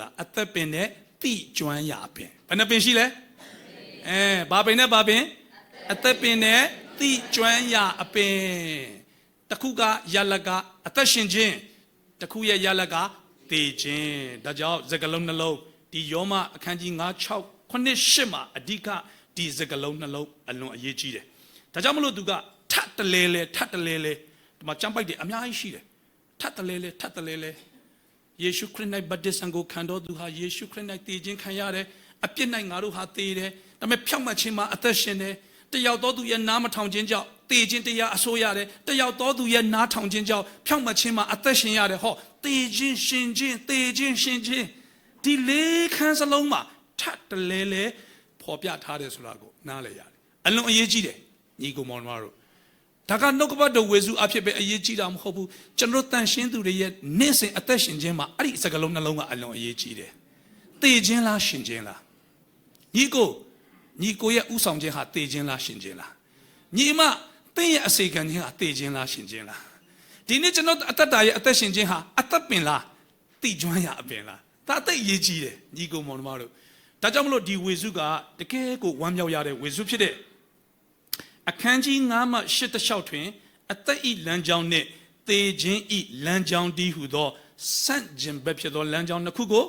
တာအသက်ပင်နဲ့တိကျွမ်းရာပင်ဘယ်နှပင်ရှိလဲအဲဘာပင်နဲ့ဘာပင်အသက်ပင်နဲ့တိကျွမ်းရာအပင်တစ်ခုကရလကအသက်ရှင်ခြင်းတစ်ခုရဲ့ရလကတေခြင်းဒါကြောင့်စကလုံးနှလုံးဒီယောမအခန်းကြီး9 6 9 8မှာအဓိကဒီစကလုံးနှလုံးအလွန်အရေးကြီးတယ်ဒါကြောင့်မလို့သူကထတ်တလဲလဲထတ်တလဲလဲဒီမှာကြမ်းပိုက်တယ်အများကြီးရှိတယ်ထတ်တလဲလဲထတ်တလဲလဲ ယေရှုခရစ်၌ဗတ္တိဇံကိုခံတော်သူဟာယေရှုခရစ်၌တည်ခြင်းခံရတယ်အပြစ်၌ငါတို့ဟာတည်တယ်ဒါပေမဲ့ဖြောင့်မတ်ခြင်းမှာအသက်ရှင်တယ်တယောက်တော်သူရဲ့နားမထောင်ခြင်းကြောင့်တည်ခြင်းတရားအစိုးရတယ်တယောက်တော်သူရဲ့နားထောင်ခြင်းကြောင့်ဖြောင့်မတ်ခြင်းမှာအသက်ရှင်ရတယ်ဟောတည်ခြင်းရှင်ခြင်းတည်ခြင်းရှင်ခြင်းဒီလေးခန်းစလုံးမှာထပ်တလဲလဲပေါ်ပြထားတယ်ဆိုတာကိုနားလည်ရတယ်အလွန်အရေးကြီးတယ်ညီကိုမောင်နှမတို့ ဒါကနှုတ်ကပတ်တော်ဝေစုအဖြစ်ပဲအရေးကြီးတာမဟုတ်ဘူးကျွန်တော်တို့တန်ရှင်းသူတွေရဲ့နေ့စဉ်အသက်ရှင်ခြင်းမှာအဲ့ဒီစကလုံးနှလုံးကအလွန်အရေးကြီးတယ်။တေခြင်းလားရှင်ခြင်းလားညီကိုညီကိုရဲ့ဥဆောင်ခြင်းဟာတေခြင်းလားရှင်ခြင်းလားညီမတင်းရဲ့အစေခံခြင်းဟာတေခြင်းလားရှင်ခြင်းလားဒီနေ့ကျွန်တော်အသက်တာရဲ့အသက်ရှင်ခြင်းဟာအသက်ပင်လားတိကျွမ်းရအပင်လားဒါအသက်အရေးကြီးတယ်ညီကိုမောင်နှမတို့ဒါကြောင့်မလို့ဒီဝေစုကတကယ်ကိုဝမ်းမြောက်ရတဲ့ဝေစုဖြစ်တဲ့ အခန်းကြီး9မှ8တလျှောက်တွင် အသက်ဤလမ်းကြောင်းနှင့်သေခြင်းဤလမ်းကြောင်းတည်းဟုသောဆန့်ကျင်ဘက်ဖြစ်သောလမ်းကြောင်းနှစ်ခုကို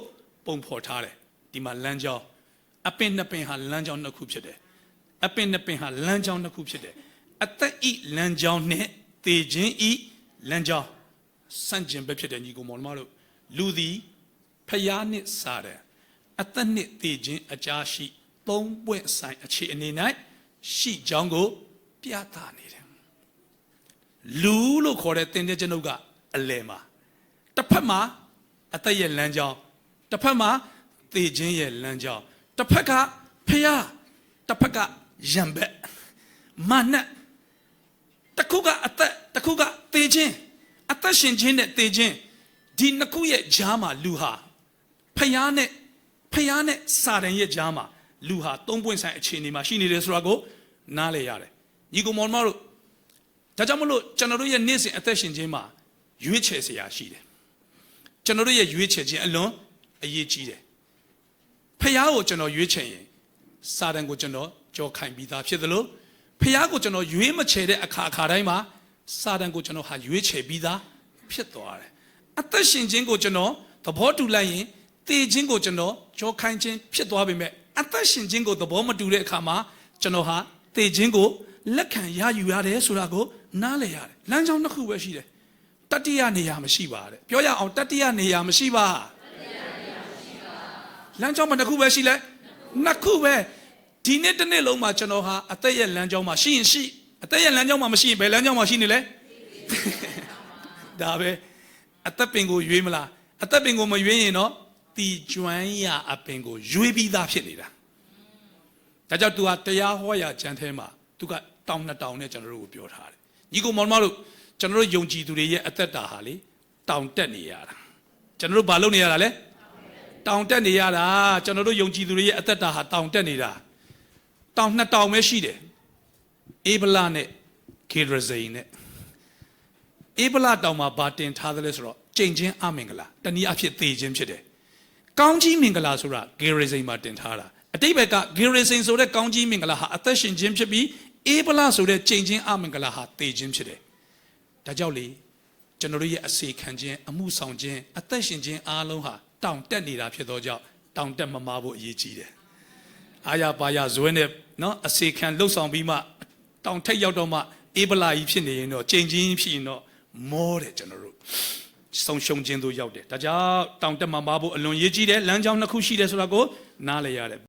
ပုံဖော်ထားတယ်ဒီမှာလမ်းကြောင်းအပင်နှစ်ပင်ဟာလမ်းကြောင်းနှစ်ခုဖြစ်တယ်အပင်နှစ်ပင်ဟာလမ်းကြောင်းနှစ်ခုဖြစ်တယ်အသက်ဤလမ်းကြောင်းနှင့်သေခြင်းဤလမ်းကြောင်းဆန့်ကျင်ဘက်ဖြစ်တဲ့ညီကောင်မောင်နှမတို့လူသည်ဖျားနှင့်စားတယ်အသက်နှင့်သေခြင်းအကြားရှိသုံးပွင့်ဆိုင်အခြေအနေ၌ ရှိကြောင်းကိုပြသနေတယ်လူလို့ခေါ်တဲ့တင်တဲ့ကျွန်ုပ်ကအလယ်မှာတစ်ဖက်မှာအသက်ရဲ့လမ်းကြောင်းတစ်ဖက်မှာသေခြင်းရဲ့လမ်းကြောင်းတစ်ဖက်ကဖျားတစ်ဖက်ကယံဘက်မာနတစ်ခုကအသက်တစ်ခုကသေခြင်းအသက်ရှင်ခြင်းနဲ့သေခြင်းဒီနှစ်ခုရဲ့ကြားမှာလူဟာဖျားနဲ့ဖျားနဲ့စာတန်ရဲ့ကြားမှာ လူဟာသုံးပွင့်ဆိုင်အခြေအနေမှာရှိနေတယ်ဆိုတာကိုနားလည်ရတယ်ညီကောင်မောင်မတို့ဒါကြောင့်မလို့ကျွန်တော်တို့ရဲ့နေ့စဉ်အသက်ရှင်ခြင်းမှာရွေးချယ်စရာရှိတယ်ကျွန်တော်တို့ရဲ့ရွေးချယ်ခြင်းအလွန်အရေးကြီးတယ်ဖះကိုကျွန်တော်ရွေးချယ်ရင်စာတန်ကိုကျွန်တော်ကြောခိုင်ပြီးသားဖြစ်သလိုဖះကိုကျွန်တော်ရွေးမချယ်တဲ့အခါအခါတိုင်းမှာစာတန်ကိုကျွန်တော်ဟာရွေးချယ်ပြီးသားဖြစ်သွားတယ်အသက်ရှင်ခြင်းကိုကျွန်တော်သဘောတူလိုက်ရင်တည်ခြင်းကိုကျွန်တော်ကြောခိုင်ခြင်းဖြစ်သွားပေမဲ့ အသက်ရှင်ခြင်းကိုသဘောမတူတဲ့အခါမှာကျွန်တော်ဟာတည်ခြင်းကိုလက်ခံရယူရတယ်ဆိုတာကိုနားလည်ရတယ်လမ်းကြောင်းတစ်ခုပဲရှိတယ်တတိယနေရာမရှိပါတဲ့ပြောရအောင်တတိယနေရာမရှိပါလမ်းကြောင်းမှာတစ်ခုပဲရှိလဲနှစ်ခုပဲဒီနေ့တစ်နေ့လုံးမှာကျွန်တော်ဟာအသက်ရဲ့လမ်းကြောင်းမှာရှိရင်ရှိအသက်ရဲ့လမ်းကြောင်းမှာမရှိရင်ဘယ်လမ်းကြောင်းမှာရှိနေလဲဒါပဲအသက်ပင်ကိုရွေးမလားအသက်ပင်ကိုမရွေးရင်တော့ တီကျွမ်းရအပင်ကိုရွေးပြီးသားဖြစ်နေတာဒါကြောင့် तू ဟာတရားဟောရာကျမ်းထဲမှာ तू ကတောင်းနှစ်တောင်းနဲ့ကျွန်တော်တို့ကိုပြောထားတယ်။ညီကောင်မောင်မတို့ကျွန်တော်တို့ယုံကြည်သူတွေရဲ့အသက်တာဟာလေတောင်းတက်နေရတာ။ကျွန်တော်တို့ဘာလုပ်နေရတာလဲ။တောင်းတက်နေရတာကျွန်တော်တို့ယုံကြည်သူတွေရဲ့အသက်တာဟာတောင်းတက်နေတာ။တောင်းနှစ်တောင်းပဲရှိတယ်။အေဗလာနဲ့ခေရဇိန်နဲ့အေဗလာတောင်မှာဘာတင်ထားသလဲဆိုတော့ကြိမ်ချင်းအမင်္ဂလာတနည်းအားဖြင့်သေခြင်းဖြစ်တယ်။ ကောင်းကြီးမင်္ဂလာဆိုတာဂေရစိန်မှာတင်ထားတာအတိတ်ဘက်ကဂေရစိန်ဆိုတဲ့ကောင်းကြီးမင်္ဂလာဟာအသက်ရှင်ခြင်းဖြစ်ပြီးအေဗလာဆိုတဲ့ကြိမ်ချင်းအမင်္ဂလာဟာသေခြင်းဖြစ်တယ်ဒါကြောင့်လေကျွန်တော်တို့ရဲ့အစေခံခြင်းအမှုဆောင်ခြင်းအသက်ရှင်ခြင်းအားလုံးဟာတောင့်တက်နေတာဖြစ်သောကြောင့်တောင့်တက်မမာဖို့အရေးကြီးတယ်အာရပါရဇွဲနဲ့နော်အစေခံလှုပ်ဆောင်ပြီးမှတောင့်ထိတ်ရောက်တော့မှအေဗလာကြီးဖြစ်နေရင်တော့ကြိမ်ချင်းဖြစ်ရင်တော့မောတယ်ကျွန်တော်တို့ ဆုံးရှုံးခြင်းတို့ရောက်တယ်ဒါကြောင့်တောင်တက်မှာမဖို့အလွန်ရေးကြီးတယ်လမ်းကြောင်းနှစ်ခုရှိတယ်ဆိုတာကိုနားလည်ရတယ်